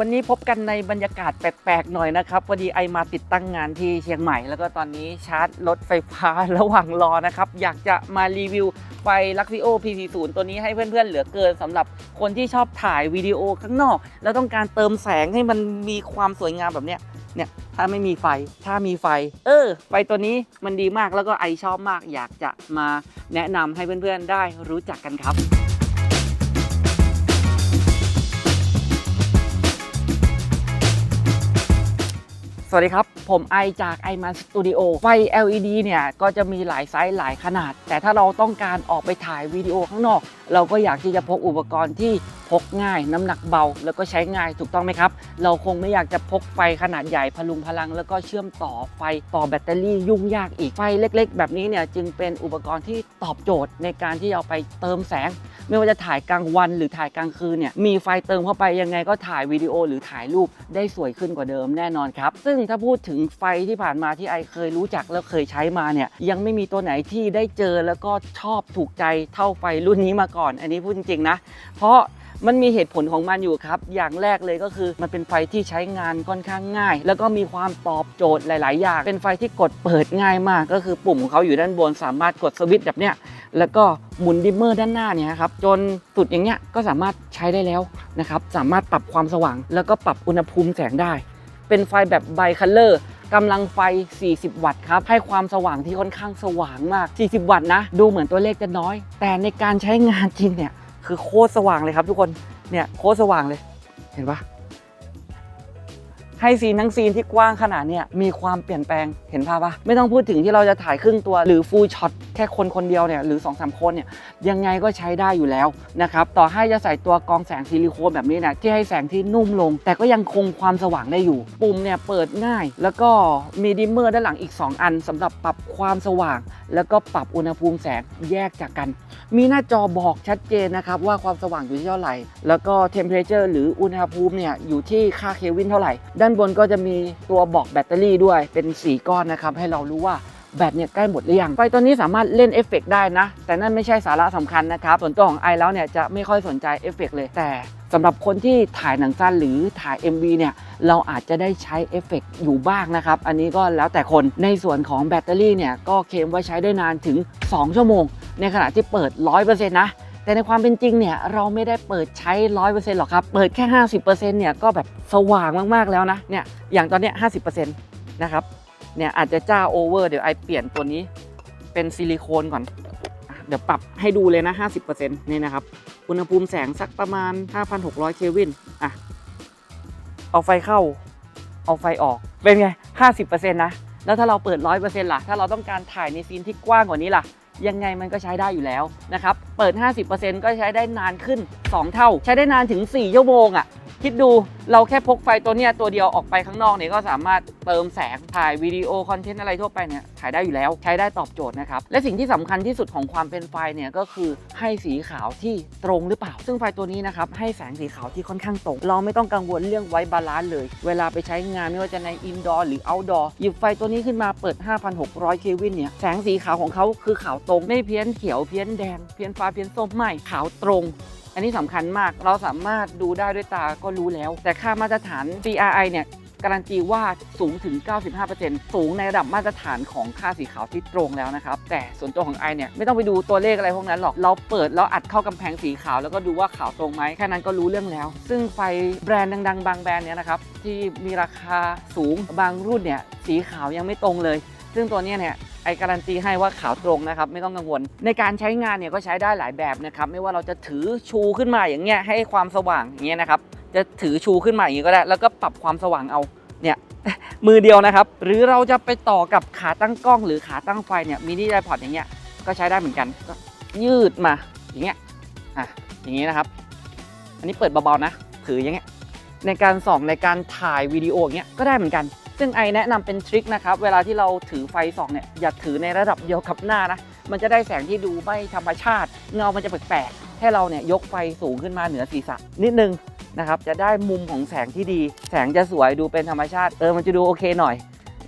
วันนี้พบกันในบรรยากาศแปลกๆหน่อยนะครับพอดีไอมาติดตั้งงานที่เชียงใหม่ แล้วก็ตอนนี้ชาร์จรถไฟฟ้าระหว่างรอนะครับ อยากจะมารีวิวไฟ Luxio P40 ตัวนี้ให้เพื่อนๆ เหลือเกินสำหรับคนที่ชอบถ่ายวิดีโอข้างนอก แล้วต้องการเติมแสงให้มันมีความสวยงามแบบเนี้ยเนี่ยถ้าไม่มีไฟถ้ามีไฟ เออ ไฟตัวนี้มันดีมากแล้วก็ไอชอบมาก อยากจะมาแนะนำให้เพื่อนๆได้รู้จักกันครับ สวัสดีครับ ผมไอจาก i m a n Studio ไฟ LED เนี่ย ก็จะมีหลายไซส์หลายขนาด แต่ถ้าเราต้องการออกไปถ่ายวิดีโอข้างนอก เราก็อยากที่จะพกอุปกรณ์ที่พกง่าย น้ำหนักเบา แล้วก็ใช้ง่ายถูกต้องไหมครับ เราคงไม่อยากจะพกไฟขนาดใหญ่พลุงพลัง แล้วก็เชื่อมต่อไฟต่อแบตเตอรี่ยุ่งยากอีกไฟเล็ก ๆ แบบนี้เนี่ยจึงเป็นอุปกรณ์ที่ตอบโจทย์ในการที่เอาไปเติมแสง ไม่ว่าจะถ่ายกลางวันหรือถ่ายกลางคืนเนี่ยมีไฟเติมเข้าไปยังไงก็ถ่ายวิดีโอหรือถ่ายรูปได้สวยขึ้นกว่าเดิมแน่นอนครับ ซึ่งถ้าพูดถึงไฟที่ผ่านมาที่ไอเคยรู้จักแล้วเคยใช้มาเนี่ยยังไม่มีตัวไหนที่ได้เจอแล้วก็ชอบถูกใจเท่าไฟรุ่นนี้มาก่อน อันนี้พูดจริงๆนะ เพราะมันมีเหตุผลของมันอยู่ครับ อย่างแรกเลยก็คือมันเป็นไฟที่ใช้งานค่อนข้างง่าย แล้วก็มีความตอบโจทย์หลาย ๆ อย่าง เป็นไฟที่กดเปิดง่ายมาก ก็คือปุ่มของเขาอยู่ด้านบนสามารถกดสวิตช์แบบเนี้ย แล้วก็หมุนดิมเมอร์ด้านหน้าเนี่ยครับจนสุดอย่างเงี้ยก็สามารถใช้ได้แล้วนะครับสามารถปรับความสว่าง แล้วก็ปรับอุณหภูมิแสงได้ เป็นไฟแบบไบคัลเลอร์กำลังไฟ 40 วัตต์ครับ ให้ความสว่างที่ค่อนข้างสว่างมาก 40 วัตต์นะ ดูเหมือนตัวเลขจะน้อย แต่ในการใช้งานจริงเนี่ย คือโคตรสว่างเลยครับทุกคน เนี่ยโคตรสว่างเลย เห็นปะ ให้ซีนทั้งซีนที่กว้างขนาดเนี่ยมีความเปลี่ยนแปลงเห็นภาพปะไม่ต้องพูดถึงที่เราจะถ่ายครึ่งตัวหรือฟูลช็อตแค่คนคนเดียวเนี่ยหรือ2อสคนเนี่ยยังไงก็ใช้ได้อยู่แล้วนะครับต่อให้จะใส่ตัวกองแสงซิลิโคนแบบนี้นะที่ให้แสงที่นุ่มลง แต่ก็ยังคงความสว่างได้อยู่ ปุ่มเนี่ยเปิดง่าย แล้วก็มีดิมเมอร์ด้านหลังอีก 2 อันสำหรับปรับความสว่าง แล้วก็ปรับอุณหภูมิแสงแยกจากกัน มีหน้าจอบอกชัดเจนนะครับว่าความสว่างอยู่ที่เท่าไหร่ แล้วก็ temperature หรืออุณหภูมิเนี่ยอยู่ที่ค่าเควินเท่าไหร่ด้านบนก็จะมีตัวบอกแบตเตอรี่ด้วยเป็น 4 ก้อนนะครับ ให้เรารู้ว่าแบตเนี่ยใกล้หมดหรือยังไฟตัวนี้สามารถเล่นเอฟเฟกต์ได้นะ แต่นั่นไม่ใช่สาระสำคัญนะครับ ส่วนตัวของไอแล้วเนี่ยจะไม่ค่อยสนใจเอฟเฟกต์เลย แต่สำหรับคนที่ถ่ายหนังสั้นหรือถ่าย MV เนี่ยเราอาจจะได้ใช้เอฟเฟกต์อยู่บ้างนะครับ อันนี้ก็แล้วแต่คนในส่วนของแบตเตอรี่เนี่ยก็เคลมว่าใช้ได้นานถึง 2 ชั่วโมง ในขณะที่เปิด 100%นะ แต่ในความเป็นจริงเนี่ยเราไม่ได้เปิดใช้100%หรอกครับ เปิดแค่50%เปอร์เซ็นต์เนี่ยก็แบบสว่างมากๆแล้วนะ เนี่ยอย่างตอนเนี้ย50%นต์นะครับ เนี่ยอาจจะจ้าโอเวอร์เดี๋ยวไอเปลี่ยนตัวนี้เป็นซิลิโคนก่อน เดี๋ยวปรับให้ดูเลยนะ50%นี่นะครับ อุณหภูมิแสงสักประมาณ5,600เคลวิน อะ เอาไฟเข้า เอาไฟออก เป็นไง50%นต์นะ แล้วถ้าเราเปิด100%ล่ะ ถ้าเราต้องการถ่ายในซีนที่กว้างกว่านี้ล่ะ ยังไงมันก็ใช้ได้อยู่แล้วนะครับ เปิด 50%ก็ใช้ได้นานขึ้น 2 เท่า ใช้ได้นานถึง 4 ชั่วโมงอะ่ะ คิดดูเราแค่พกไฟตัวเนี้ยตัวเดียวออกไปข้างนอกเนี่ยก็สามารถเติมแสงถ่ายวิดีโอคอนเทนต์อะไรทั่วไปเนี่ยถ่ายได้อยู่แล้วใช้ได้ตอบโจทย์นะครับ และสิ่งที่สำคัญที่สุดของความเป็นไฟเนี่ยก็คือให้สีขาวที่ตรงหรือเปล่า ซึ่งไฟตัวนี้นะครับให้แสงสีขาวที่ค่อนข้างตรง เราไม่ต้องกังวลเรื่องไว้บาลานซ์เลย เวลาไปใช้งานไม่ว่าจะในอินดอร์หรือเอาท์ดอร์หยิบไฟตัวนี้ขึ้นมาเปิด 5,600 เควินเนี่ยแสงสีขาวของเขาคือขาวตรงไม่เพี้ยนเขียวเพี้ยนแดงเพี้ยนฟ้าเพี้ยนส้มไม่ขาวตรง อันนี้สำคัญมากเราสามารถดูได้ด้วยตาก็รู้แล้ว แต่ค่ามาตรฐาน CRI เนี่ยการันตีว่าสูงถึง 95%สูงในระดับมาตรฐานของค่าสีขาวที่ตรงแล้วนะครับ แต่ส่วนตัวของไอเนี่ยไม่ต้องไปดูตัวเลขอะไรพวกนั้นหรอก เราเปิดแล้วอัดเข้ากำแพงสีขาวแล้วก็ดูว่าขาวตรงไหมแค่นั้นก็รู้เรื่องแล้ว ซึ่งไฟแบรนด์ดัง ๆ บางแบรนด์เนี่ยนะครับที่มีราคาสูงบางรุ่นเนี่ยสีขาวยังไม่ตรงเลย ซึ่งตัวนี้เนี่ยไอการันตีให้ว่าขาวตรงนะครับไม่ต้องกังวล ในการใช้งานเนี่ยก็ใช้ได้หลายแบบนะครับไม่ว่าเราจะถือชูขึ้นมาอย่างเงี้ยให้ความสว่างอย่างเงี้ยนะครับจะถือชูขึ้นมาอย่างงี้ก็ได้ แล้วก็ปรับความสว่างเอาเนี่ยมือเดียวนะครับ หรือเราจะไปต่อกับขาตั้งกล้องหรือขาตั้งไฟเนี่ยมินิไดพอดอย่างเงี้ยก็ใช้ได้เหมือนกันก็ยืดมาอย่างเงี้ยอะอย่างงี้นะครับ อันนี้เปิดเบาๆนะ ถืออย่างเงี้ยในการส่องในการถ่ายวิดีโออย่างเงี้ยก็ได้เหมือนกัน ซึ่งไอแนะนำเป็นทริคนะครับ เวลาที่เราถือไฟส่องเนี่ยอย่าถือในระดับเดียวกับหน้านะ มันจะได้แสงที่ดูไม่ธรรมชาติ เงามันจะแปลกๆ ให้เราเนี่ยยกไฟสูงขึ้นมาเหนือศีรษะนิดนึงนะครับจะได้มุมของแสงที่ดี แสงจะสวยดูเป็นธรรมชาติเออมันจะดูโอเคหน่อย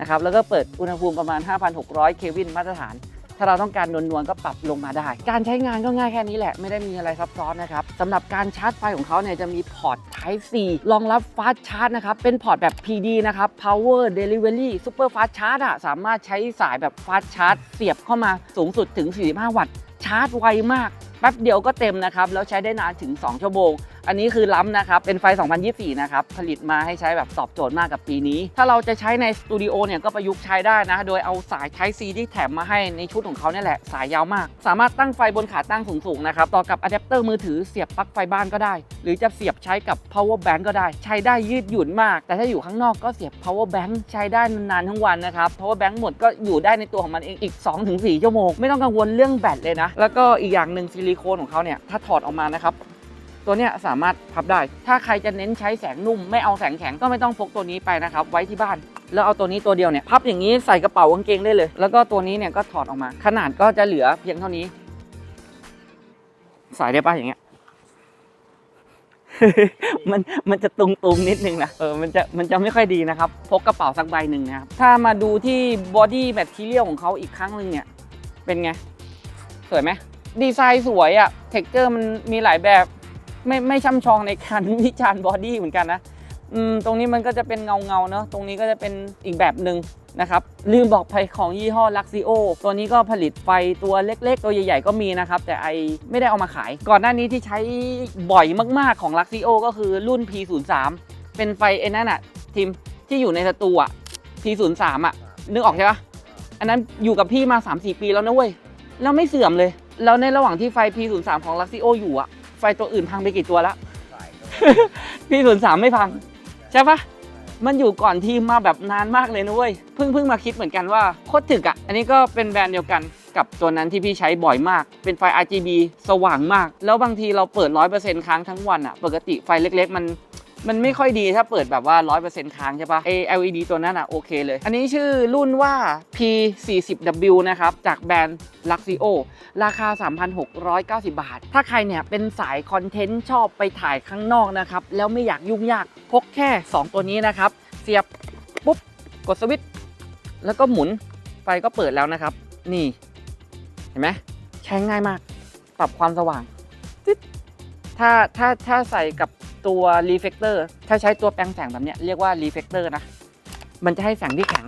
นะครับแล้วก็เปิดอุณหภูมิประมาณ 5,600 เควินมาตรฐาน ถ้าเราต้องการนวลๆก็ปรับลงมาได้ การใช้งานก็ง่ายแค่นี้แหละ ไม่ได้มีอะไรซับซ้อนนะครับสำหรับการชาร์จไฟของเขาเนี่ยจะมีพอร์ต Type C รองรับ Fast Charge นะครับ เป็นพอร์ตแบบ PD นะครับ Power Delivery Super Fast Charge อะสามารถใช้สายแบบ Fast Charge เสียบเข้ามาสูงสุดถึง 45 วัตต์ ชาร์จไวมากแป๊บเดียวก็เต็มนะครับ แล้วใช้ได้นานถึง 2 ชั่วโมง อันนี้คือล้ำนะครับ เป็นไฟ 2024 นะครับ ผลิตมาให้ใช้แบบตอบโจทย์มากกับปีนี้ ถ้าเราจะใช้ในสตูดิโอเนี่ยก็ประยุกต์ใช้ได้นะ โดยเอาสาย Type C ที่แถมมาให้ในชุดของเขาเนี่ยแหละ สายยาวมาก สามารถตั้งไฟบนขาตั้งสูงๆนะครับ ต่อกับอะแดปเตอร์มือถือเสียบปลั๊กไฟบ้านก็ได้ หรือจะเสียบใช้กับ power bank ก็ได้ ใช้ได้ยืดหยุ่นมาก แต่ถ้าอยู่ข้างนอกก็เสียบ power bank ใช้ได้นานๆทั้งวันนะครับ power bank หมดก็อยู่ได้ในตัวของมันเองอีก 2-4 ชั่วโมง ไม่ต้องกังวลเรื่องแบตเลยนะ แล้วก็อีกอย่างหนึ่งซิลิโคนของเขาเนี่ยถ้าถอดออกมานะครับ ตัวเนี้ยสามารถพับได้ ถ้าใครจะเน้นใช้แสงนุ่ม ไม่เอาแสงแข็งก็ไม่ต้องพกตัวนี้ไปนะครับ ไว้ที่บ้าน แล้วเอาตัวนี้ตัวเดียวเนี่ยพับอย่างนี้ใส่กระเป๋ากางเกงได้เลย แล้วก็ตัวนี้เนี่ยก็ถอดออกมา ขนาดก็จะเหลือเพียงเท่านี้ ใส่ได้ปะอย่างเงี้ยมันมันจะตุงตุงนิดนึงนะเออมันจะมันจะไม่ค่อยดีนะครับ พกกระเป๋าสักใบหนึ่งนะครับ ถ้ามาดูที่บอดี้แมทเทียลของเขาอีกครั้งหนึ่งเนี่ย เป็นไง สวยไหมดีไซน์สวยอะเท็กเจอร์มันมีหลายแบบ ไม่ไม่ช่ำชองในการวิจารณ์บอดี้เหมือนกันนะอืมตรงนี้มันก็จะเป็นเงาเงาเนาะตรงนี้ก็จะเป็นอีกแบบหนึ่งนะครับลืมบอกไปของยี่ห้อ Luxio ตัวนี้ก็ผลิตไฟตัวเล็กๆ ตัวใหญ่ๆก็มีนะครับ แต่ไอไม่ได้เอามาขาย ก่อนหน้านี้ที่ใช้บ่อยมากๆของ Luxio ก็คือรุ่น P03 เป็นไฟไอ้นั่นอะทีมที่อยู่ในสตูอะ P03 อะนึกออกใช่ปะอันนั้นอยู่กับพี่มา 3-4 ปีแล้วนะเว้ยแล้วไม่เสื่อมเลย แล้วในระหว่างที่ไฟ P03 ของ Luxio อยู่อะ ไฟตัวอื่นพังไปกี่ตัวแล้ว P03 ไม่พัง ใช่ปะมันอยู่ก่อนทีมมาแบบนานมากเลยนะเว้ย เพิ่งเพิ่งมาคิดเหมือนกันว่าโคตรถึกอะ่ะ อันนี้ก็เป็นแบรนด์เดียวกันกับตัวนั้นที่พี่ใช้บ่อยมาก เป็นไฟ RGB สว่างมาก แล้วบางทีเราเปิด 100%ค้างทั้งวันอะ่ะ ปกติไฟเล็ก ๆ มัน มันไม่ค่อยดีถ้าเปิดแบบว่า 100%ค้างใช่ปะ A LED ตัวนั้นอะโอเคเลย อันนี้ชื่อรุ่นว่า P40W นะครับ จากแบรนด์ Luxio ราคา 3,690 บาท ถ้าใครเนี่ยเป็นสายคอนเทนต์ชอบไปถ่ายข้างนอกนะครับ แล้วไม่อยากยุ่งยากพกแค่ 2 ตัวนี้นะครับ เสียบปุ๊บ กดสวิตช์แล้วก็หมุนไฟก็เปิดแล้วนะครับ นี่ เห็นไหมใช้ง่ายมาก ปรับความสว่างถ้าถ้าถ้าใส่กับ ตัวรีเฟกเตอร์ถ้าใช้ตัวแปลงแสงแบบเนี้ยเรียกว่ารีเฟกเตอร์นะ มันจะให้แสงที่แข็ง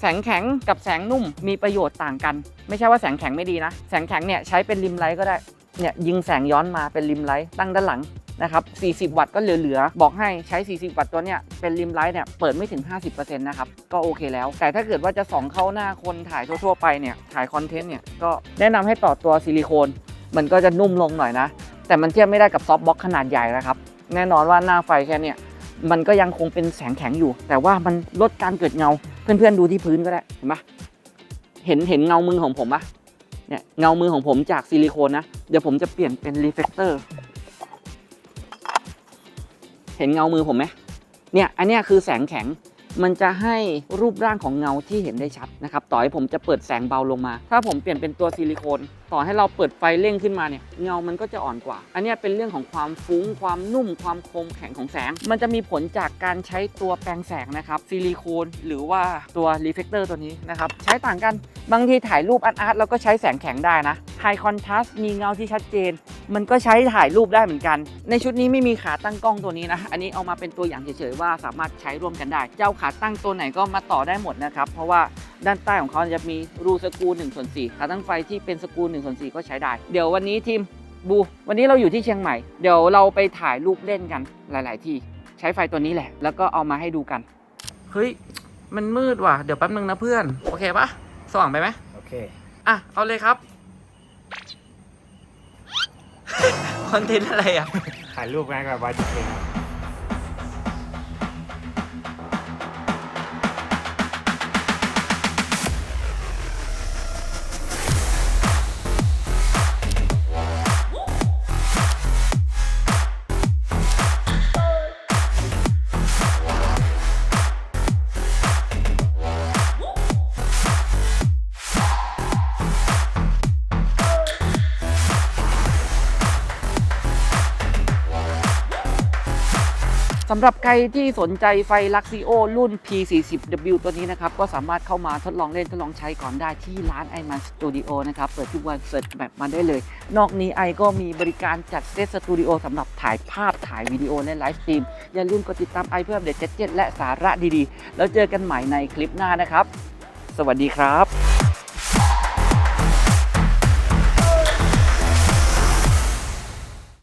แสงแข็งกับแสงนุ่มมีประโยชน์ต่างกัน ไม่ใช่ว่าแสงแข็งไม่ดีนะ แสงแข็งเนี่ยใช้เป็นริมไลท์ก็ได้ เนี่ยยิงแสงย้อนมาเป็นริมไลท์ตั้งด้านหลังนะครับ 40 วัตต์ก็เหลือๆ บอกให้ใช้ 40 วัตต์ตัวเนี้ยเป็นริมไลท์เนี่ยเปิดไม่ถึง 50%นะครับ ก็โอเคแล้ว แต่ถ้าเกิดว่าจะส่องเข้าหน้าคนถ่ายทั่วๆไปเนี่ย ถ่ายคอนเทนต์เนี่ย ก็แนะนำให้ต่อตัวซิลิโคน มันก็จะนุ่มลงหน่อยนะ แต่มันเทียบไม่ได้กับซอฟต์บ็อกขนาดใหญ่นะครับ แน่นอนว่าหน้าไฟแค่เนี่ยมันก็ยังคงเป็นแสงแข็งอยู่ แต่ว่ามันลดการเกิดเงา เพื่อนๆดูที่พื้นก็ได้เห็นปะเห็นเห็นเงามือของผมปะเนี่ยเงามือของผมจากซิลิโคนนะ เดี๋ยวผมจะเปลี่ยนเป็นรีเฟกเตอร์เห็นเงามือผมไหมเนี่ยอันเนี้ยคือแสงแข็ง มันจะให้รูปร่างของเงาที่เห็นได้ชัดนะครับ ต่อให้ผมจะเปิดแสงเบาลงมา ถ้าผมเปลี่ยนเป็นตัวซิลิโคน ต่อให้เราเปิดไฟเร่งขึ้นมาเนี่ยเงามันก็จะอ่อนกว่า อันนี้เป็นเรื่องของความฟุ้ง ความนุ่ม ความคมแข็งของแสง มันจะมีผลจากการใช้ตัวแปลงแสงนะครับซิลิโคนหรือว่าตัวรีเฟกเตอร์ตัวนี้นะครับใช้ต่างกันบางทีถ่ายรูปอาร์ตๆแล้วก็ใช้แสงแข็งได้นะไฮคอนทราสต์มีเงาที่ชัดเจน มันก็ใช้ถ่ายรูปได้เหมือนกัน ในชุดนี้ไม่มีขาตั้งกล้องตัวนี้นะ อันนี้เอามาเป็นตัวอย่างเฉยๆว่าสามารถใช้ร่วมกันได้ เจ้าขาตั้งตัวไหนก็มาต่อได้หมดนะครับ เพราะว่าด้านใต้ของเขาจะมีรูสกรู1ส่วน4ขาตั้งไฟที่เป็นสกรู1ส่วน4ก็ใช้ได้ เดี๋ยววันนี้ทีมบู วันนี้เราอยู่ที่เชียงใหม่ เดี๋ยวเราไปถ่ายรูปเล่นกันหลาย ๆ ที่ ใช้ไฟตัวนี้แหละ แล้วก็เอามาให้ดูกัน เฮ้ย มันมืดว่ะ เดี๋ยวแป๊บนึงนะเพื่อน โอเคปะสว่างไปไหมโอเค อะ เอาเลยครับ คอนเทนต์อะไรอะ ถ่ายรูปงานกับวายเสำหรับใครที่สนใจไฟลักซิโอรุ่น P40W ตัวนี้นะครับ ก็สามารถเข้ามาทดลองเล่น ทดลองใช้ก่อนได้ที่ร้าน i m a n Studio นะครับ เปิดทุกวันเสิร์ชแบบมาได้เลย นอกนี้ไอก็มีบริการจัดเซตสตูดิโอสำหรับถ่ายภาพถ่ายวิดีโอและไลฟ์สตรีม อย่าลืมกดติดตามไอเพื่ออัปเดตเจ็ดและสาระดีๆ แล้วเจอกันใหม่ในคลิปหน้านะครับ สวัสดีครับ